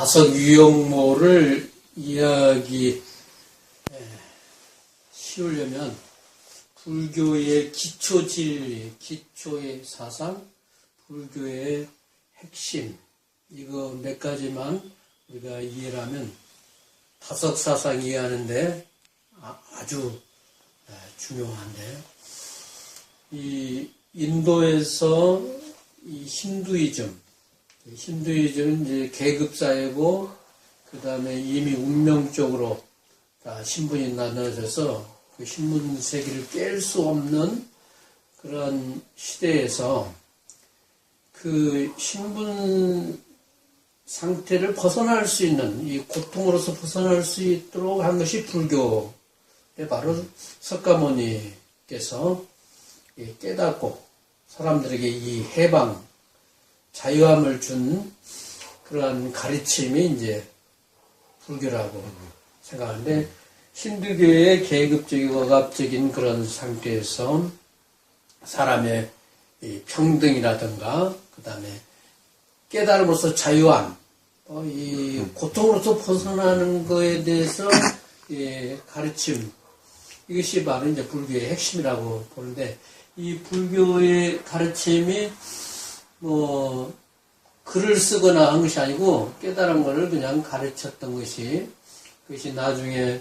다섯 유형모를 이야기 에, 씌우려면 불교의 기초 진리, 기초의 사상, 불교의 핵심 이거 몇 가지만 우리가 이해를 하면 다섯 사상 이해하는데 아- 아주 에, 중요한데. 이 인도에서 이 힌두이즘 힌두이즘은 이제 계급 사회고 그 다음에 이미 운명적으로 다 신분이 나눠져서 그 신분 세계를 깰 수 없는 그런 시대에서 그 신분 상태를 벗어날 수 있는 이 고통으로서 벗어날 수 있도록 한 것이 불교에 바로 석가모니께서 이 깨닫고 사람들에게 이 해방 자유함을 준 그러한 가르침이 이제 불교라고 생각하는데 힌두교의 계급적이고 억압적인 그런 상태에서 사람의 이 평등이라든가 그 다음에 깨달음으로서 자유함, 어, 이 고통으로서 벗어나는 것에 대해서 예, 가르침 이것이 바로 이제 불교의 핵심이라고 보는데 이 불교의 가르침이 뭐 글을 쓰거나 한 것이 아니고 깨달은 것을 그냥 가르쳤던 것이 그것이 나중에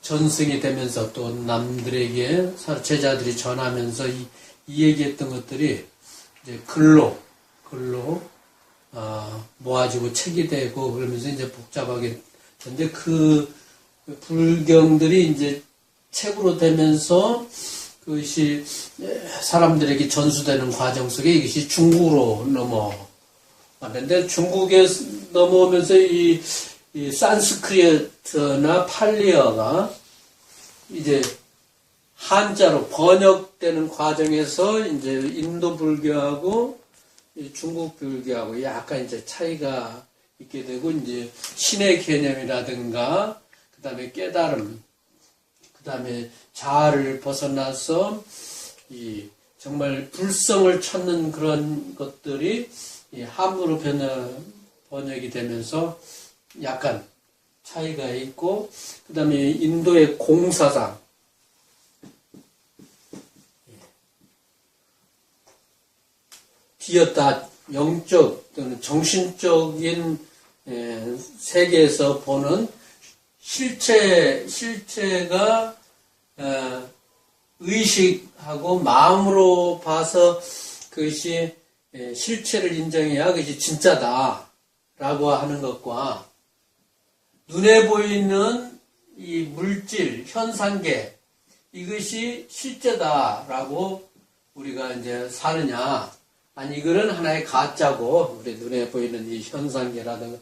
전승이 되면서 또 남들에게 제자들이 전하면서 이, 이 얘기했던 것들이 이제 글로 글로 아, 모아지고 책이 되고 그러면서 이제 복잡하게 근데 그 불경들이 이제 책으로 되면서 그것이 사람들에게 전수되는 과정 속에 이것이 중국으로 넘어왔는데 중국에 넘어오면서 이, 이 산스크리트나 팔리어가 이제 한자로 번역되는 과정에서 이제 인도 불교하고 이 중국 불교하고 약간 이제 차이가 있게 되고 이제 신의 개념이라든가 그 다음에 깨달음 그 다음에 자아를 벗어나서 이 정말 불성을 찾는 그런 것들이 이 함으로 번역, 번역이 되면서 약간 차이가 있고 그 다음에 인도의 공사상 비었다 영적 또는 정신적인 에, 세계에서 보는 실체 실체가 어, 의식하고 마음으로 봐서 그것이 에, 실체를 인정해야 그것이 진짜다 라고 하는 것과 눈에 보이는 이 물질 현상계 이것이 실제다라고 우리가 이제 사느냐. 아니 이거는 하나의 가짜고 우리 눈에 보이는 이 현상계라든가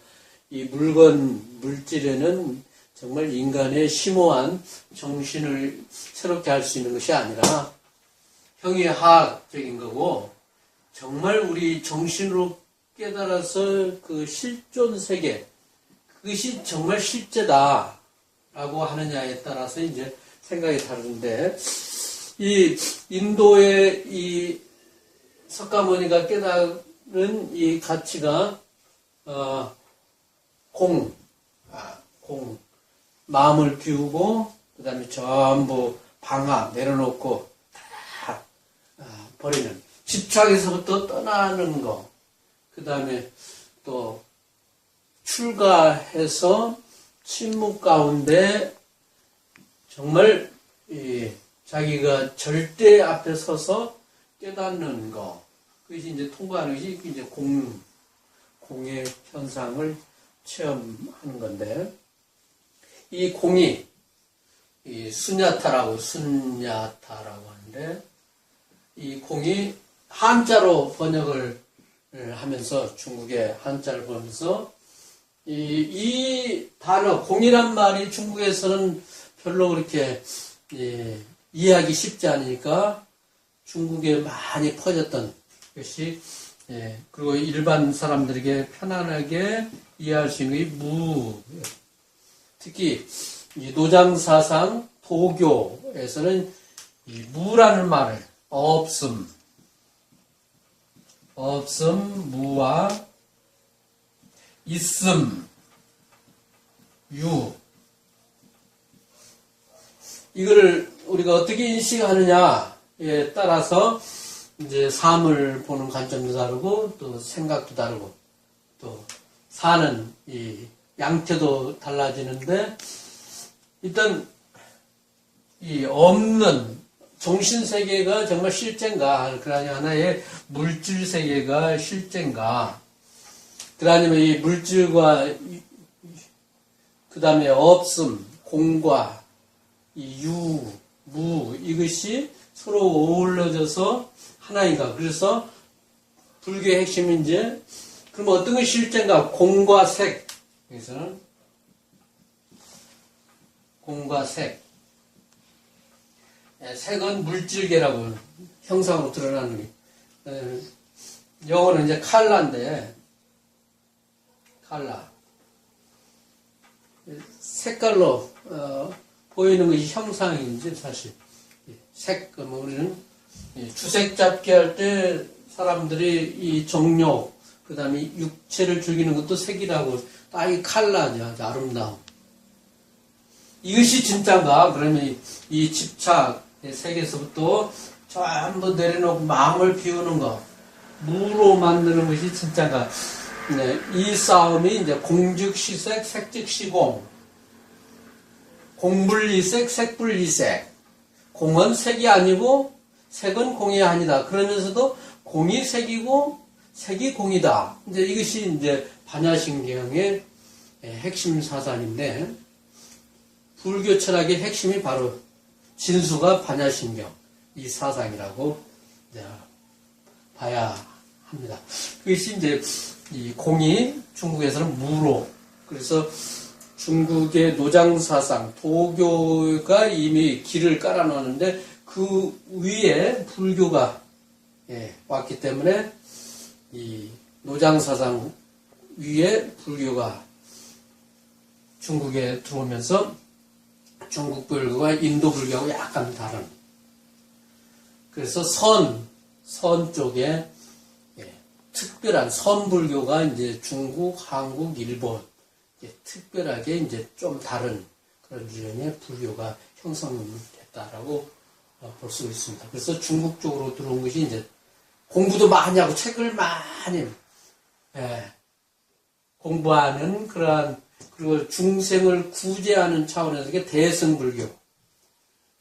이 물건 물질에는 정말 인간의 심오한 정신을 새롭게 할 수 있는 것이 아니라 형이하학적인 거고 정말 우리 정신으로 깨달아서 그 실존 세계 그것이 정말 실제다라고 하느냐에 따라서 이제 생각이 다른데 이 인도의 이 석가모니가 깨달은 이 가치가 어, 공, 아, 공, 마음을 비우고 그 다음에 전부 방아 내려놓고 다 아, 버리는. 집착에서부터 떠나는 거, 그 다음에 또 출가해서 침묵 가운데 정말 이 자기가 절대 앞에 서서 깨닫는 거, 그것이 이제 통과하는 것이 이제 공, 공의 현상을 체험하는 건데, 이 공이, 이 수냐타라고, 순야타라고 하는데, 이 공이 한자로 번역을 하면서, 중국의 한자를 보면서, 이, 이 단어, 공이란 말이 중국에서는 별로 그렇게, 예, 이해하기 쉽지 않으니까, 중국에 많이 퍼졌던 것이 예, 그리고 일반 사람들에게 편안하게 이해할 수 있는 이 무. 특히 이 노장 사상 도교에서는 이 무라는 말을 없음, 없음 무와 있음 유. 이거를 우리가 어떻게 인식하느냐에 따라서 이제 삶을 보는 관점도 다르고 또 생각도 다르고 또 사는 이 양태도 달라지는데 일단 이 없는 정신 세계가 정말 실제인가? 그러니 하나의 물질 세계가 실제인가? 그러니면 이 물질과 그 다음에 없음 공과 이 유, 무 이것이 서로 어우러져서 하나인가? 그래서 불교의 핵심은 이제 그럼 어떤 것이 실제인가? 공과 색 여기서는 공과 색 예, 색은 물질계라고 형상으로 드러나는 게. 예, 영어는 이제 칼라인데, 칼라. 예, 색깔로, 어, 보이는 것이 형상인지 사실. 예, 색, 그 뭐, 우리는 이 주색 잡기 할 때 사람들이 이 정욕, 그 다음에 육체를 즐기는 것도 색이라고, 딱이 칼라죠. 아름다움. 이것이 진짜인가? 그러면 이, 이 집착, 의 세계에서부터 전부 내려놓고 마음을 비우는 것, 무로 만드는 것이 진짜인가? 네, 이 싸움이 이제 공즉시색, 색즉시공, 공분리색, 색분리색. 공은 색이 아니고 색은 공이 아니다. 그러면서도 공이 색이고 색이 공이다. 이제 이것이 이제 반야신경의 핵심 사상인데 불교 철학의 핵심이 바로 진수가 반야신경 이 사상이라고 봐야 합니다. 그것이 이제 이 공이 중국에서는 무로 그래서 중국의 노장 사상 도교가 이미 길을 깔아놓는데 그 위에 불교가 예, 왔기 때문에 이 노장 사상 위에 불교가 중국에 들어오면서 중국 불교와 인도 불교하고 약간 다른. 그래서 선, 선 쪽에 예, 특별한 선불교가 이제 중국, 한국, 일본 이제 특별하게 이제 좀 다른 그런 유형의 불교가 형성됐다라고 어, 볼수 있습니다. 그래서 중국 쪽으로 들어온 것이 이제 공부도 많이 하고 책을 많이 예, 공부하는 그러한 그리고 중생을 구제하는 차원에서 이게 대승불교.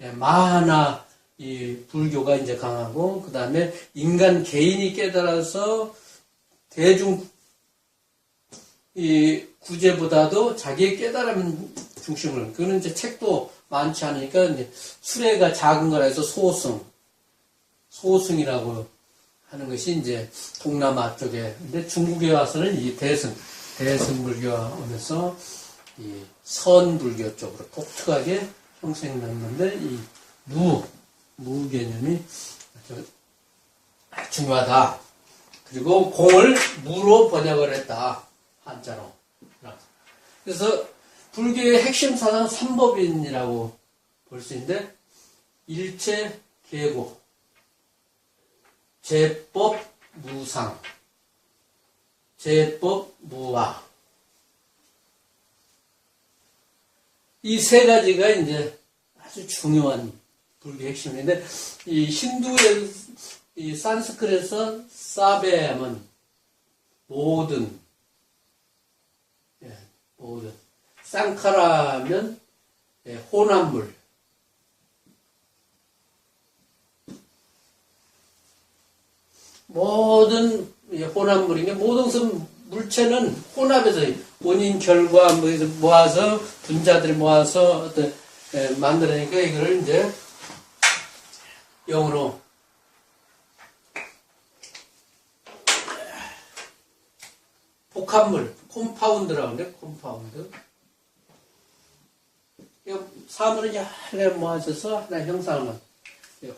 예, 마하나 이 불교가 이제 강하고 그 다음에 인간 개인이 깨달아서 대중 이 구제보다도 자기의 깨달음 중심을 그거는 이제 책도 많지 않으니까 이제 수레가 작은 거라 해서 소승 소승이라고 하는 것이 이제 동남아 쪽에 근데 중국에 와서는 이 대승 대승불교가 오면서 이 선불교 쪽으로 독특하게 형성됐는데 이 무, 무 개념이 아주 중요하다. 그리고 공을 무로 번역을 했다. 한자로. 그래서 불교의 핵심 사상 삼법인이라고 볼 수 있는데 일체 계고 제법 무상 제법 무화 이세 가지가 이제 아주 중요한 불교 핵심인데 이 힌두의 이 산스크트에서 사베함은 모든 예, 모든. 쌍카라면 예, 혼합물 모든 이 혼합물인 게 모든 것은 물체는 혼합해서 원인 결과 모아서 분자들을 모아서 어떤 에, 만들어내니까 이거를 이제 영어로 복합물 콤파운드라고 하는데 콤파운드. 사물을 여러 모아져서 하나 형상을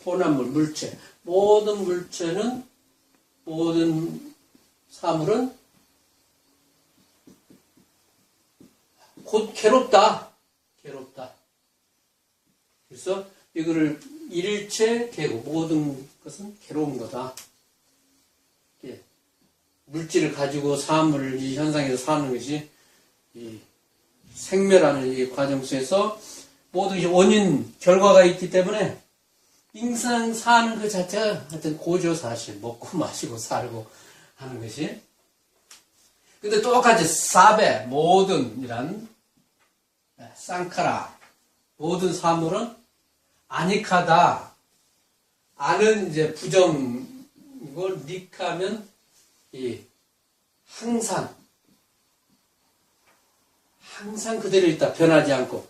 혼합물 물체. 모든 물체는 모든 사물은 곧 괴롭다. 괴롭다. 그래서 이거를 일체 개고 모든 것은 괴로운 거다. 예. 물질을 가지고 사물을 이 현상에서 사는 것이 이 생멸하는 이 과정 속에서 모든 원인, 결과가 있기 때문에 인생 사는 그 자체가 하여튼 고조 사실, 먹고 마시고 살고 하는 것이. 근데 똑같이 사베, 모든 이란 쌍카라, 모든 사물은 아니카다. 아는 이제 부정이고, 니카면 이 항상 항상 그대로 있다. 변하지 않고.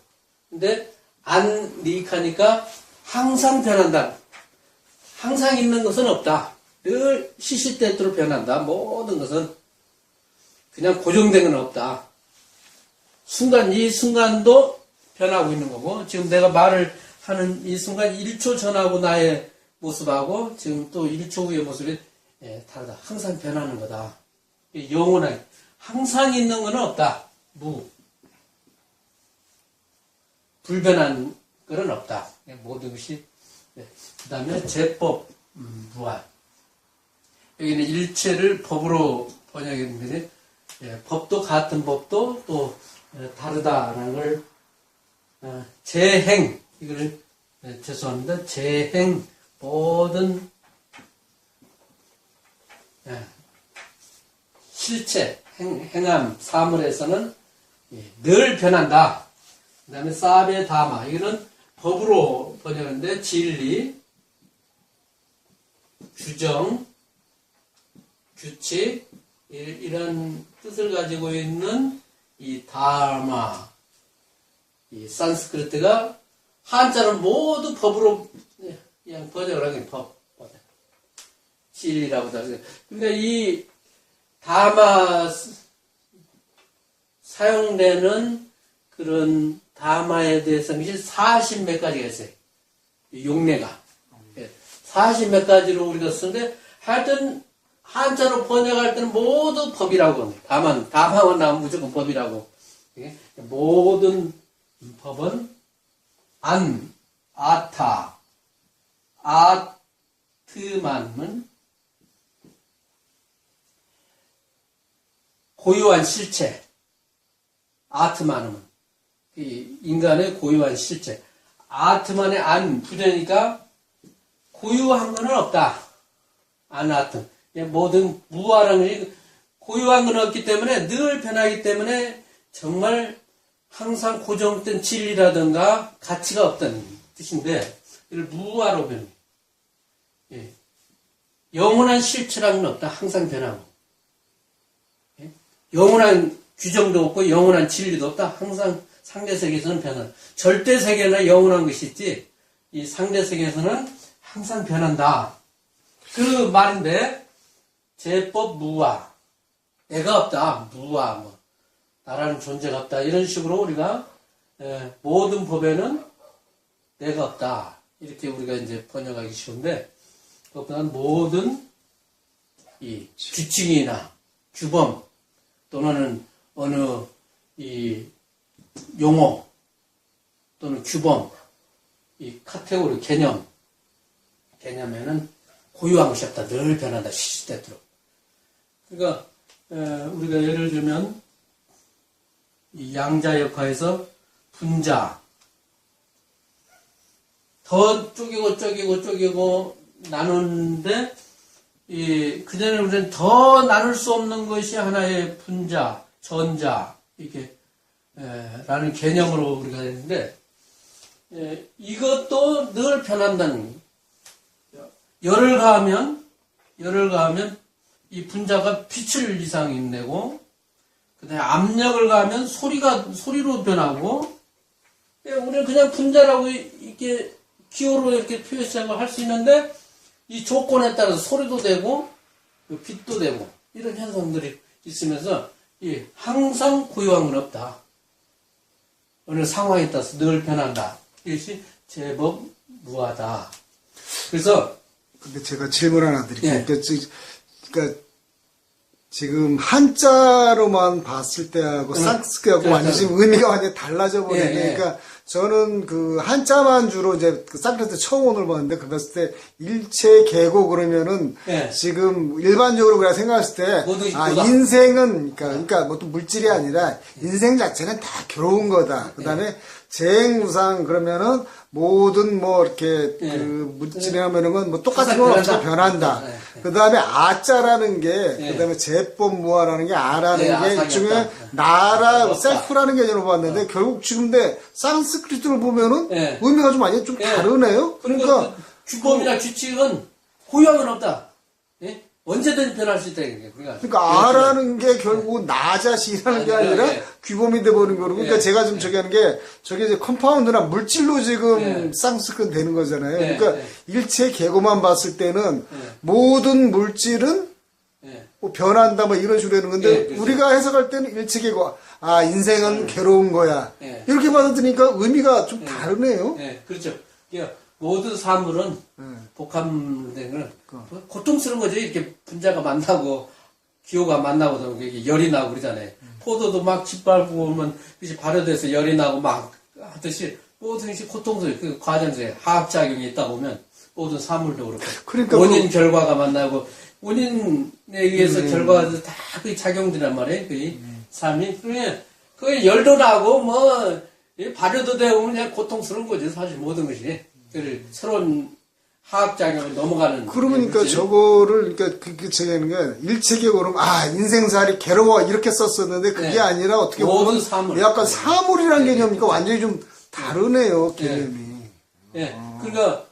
근데 안 니익하니까 항상 변한다. 항상 있는 것은 없다. 늘 시시때때로 변한다. 모든 것은 그냥 고정된 건 없다. 순간 이 순간도 변하고 있는 거고 지금 내가 말을 하는 이 순간 1초 전하고 나의 모습하고 지금 또 1초 후의 모습이 예, 다르다. 항상 변하는 거다. 이 영원하게 항상 있는 건 없다. 무 불변한 것은 없다. 예, 모든 것이 그 다음에 제법 음, 무한 여기는 일체를 법으로 번역했는데 예, 법도 같은 법도 또 어, 다르다라는 걸 어, 재행 이걸 예, 죄송합니다. 재행 모든 예, 실체 행, 행함 사물에서는 예, 늘 변한다. 그 다음에 사베 다마 이거는 법으로 번역하는데 진리 규정 규칙 이- 이런 뜻을 가지고 있는 이 다마 이 산스크리트가 한자는 모두 법으로 그냥 번역을 하긴 법 번역. 진리라고 하죠. 그러니까 이 다마 사용되는 그런 다마에 대해서는 40몇 가지가 있어요. 이 용례가. 40몇 가지로 우리가 쓰는데 하여튼 한자로 번역할 때는 모두 법이라고 합니다. 다만, 다마만 나오면 무조건 법이라고. 예? 모든 법은 안, 아타, 아트만은 고유한 실체, 아트만은 이 인간의 고유한 실체. 아트만의 안 부정이니까 고유한 건 없다. 아나트. 모든 무아라는 것이 고유한 건 없기 때문에 늘 변하기 때문에 정말 항상 고정된 진리라든가 가치가 없다는 뜻인데 이를 무아로 변해. 예. 영원한 실체라는 건 없다. 항상 변하고. 예? 영원한 규정도 없고 영원한 진리도 없다. 항상 상대 세계에서는 변한. 절대 세계나 영원한 것이 있지. 이 상대 세계에서는 항상 변한다. 그 말인데 제법 무아. 애가 없다. 무아 뭐. 나라는 존재가 없다. 이런 식으로 우리가 에, 모든 법에는 내가 없다. 이렇게 우리가 이제 번역하기 쉬운데 그것보다는 모든 이 규칙이나 규범 또는 어느 이 용어 또는 규범 이 카테고리 개념 개념에는 고유한 것이 없다. 늘 변한다. 시시때때로. 그러니까 에, 우리가 예를 들면 이 양자역학에서 분자 더 쪼개고 쪼개고 쪼개고 나누는데 이 그전에 우리는 더 나눌 수 없는 것이 하나의 분자, 전자 이렇게 에, 라는 개념으로 우리가 했는데 에, 이것도 늘 변한다는 거예요. 열을 가하면 열을 가하면 이 분자가 빛을 이상 내고 그다음에 압력을 가하면 소리가 소리로 변하고 예, 우리는 그냥 분자라고 이렇게 기호로 이렇게 표시하고 할 수 있는데 이 조건에 따라서 소리도 되고 그 빛도 되고 이런 현상들이 있으면서 이 항상 고유한 건 없다. 어느 상황에 따라서 늘 변한다. 이것이 제법 무하다. 그래서 근데 제가 질문 하나 드릴게요. 예. 그러니까, 지- 그러니까 지금 한자로만 봤을 때하고 응. 산스크하고 네, 완전히 네. 지금 의미가 완전히 달라져 버리네. 예, 예. 그러니까 저는 그 한자만 주로 이제 그 사크레트 처음 오늘 봤는데 그 봤을 때 일체 계고 그러면은 예. 지금 일반적으로 그냥 생각했을 때 모두 아, 있구나. 인생은 그러니까 그러니까 뭐 또 물질이 아니라 인생 자체는 다 괴로운 거다. 그다음에 재행무상 그러면은 모든 뭐 이렇게 예. 그뭐 이런 건뭐 똑같은 항상 건 없어 변한다. 변한다. 예, 예. 그 다음에 아자라는 게 예. 그 다음에 제법무아라는 게 아라는 예, 게 아상이었다. 일종의 예. 나라. 셀프라는 개념을 봤는데 결국 지금 데 산스크리트를 보면은 예. 의미가 좀 많이 좀 예. 다르네요. 그러니까 그러니까 그 규범이나 규칙은 호영은 없다. 예? 언제든지 변할 수 있다. 이게. 그러니까, 그러니까 아라는 게 결국 나 자신이라는 게 아니라, 아니라 예. 규범이 돼버린 거고 그러니까 예. 제가 지금 저기 하는 게 저게 이제 컴파운드나 물질로 지금 예. 쌍스크는 되는 거잖아요. 예, 그러니까 예. 일체 계고만 봤을 때는 예. 모든 물질은 예. 뭐 변한다 뭐 이런 식으로 되는 건데 예, 그렇죠. 우리가 해석할 때는 일체 계고 아 인생은 괴로운 거야 예. 이렇게 받아들이니까 의미가 좀 다르네요. 예, 그렇죠. 그러니까 모든 사물은 예. 복합된 걸 고통스러운 거죠. 이렇게 분자가 만나고 기호가 만나고 이게 열이 나고 그러잖아요. 포도도 막 짓밟고 오면 그치 발효돼서 열이 나고 막 하듯이 모든 것이 고통스러워. 그 과정에 화학작용이 있다 보면 모든 사물도 그렇고 그러니까 원인 뭐- 결과가 만나고 원인에 의해서 결과가 다 그 작용들란 말이에요. 그 삶이 그냥 그 열도 나고 뭐이 발효도 되고 그냥 고통스러운 거죠. 사실 모든 것이 그 새로운 화학작용을 넘어가는 그러니까 물질. 저거를 그러니까 그게 제가 하는 게 일체계고는 아 인생살이 괴로워 이렇게 썼었는데 그게 네. 아니라 어떻게 모든 보면 사물. 약간 사물이란 개념이니까 완전히 좀 다르네요 개념이. 예. 그러니까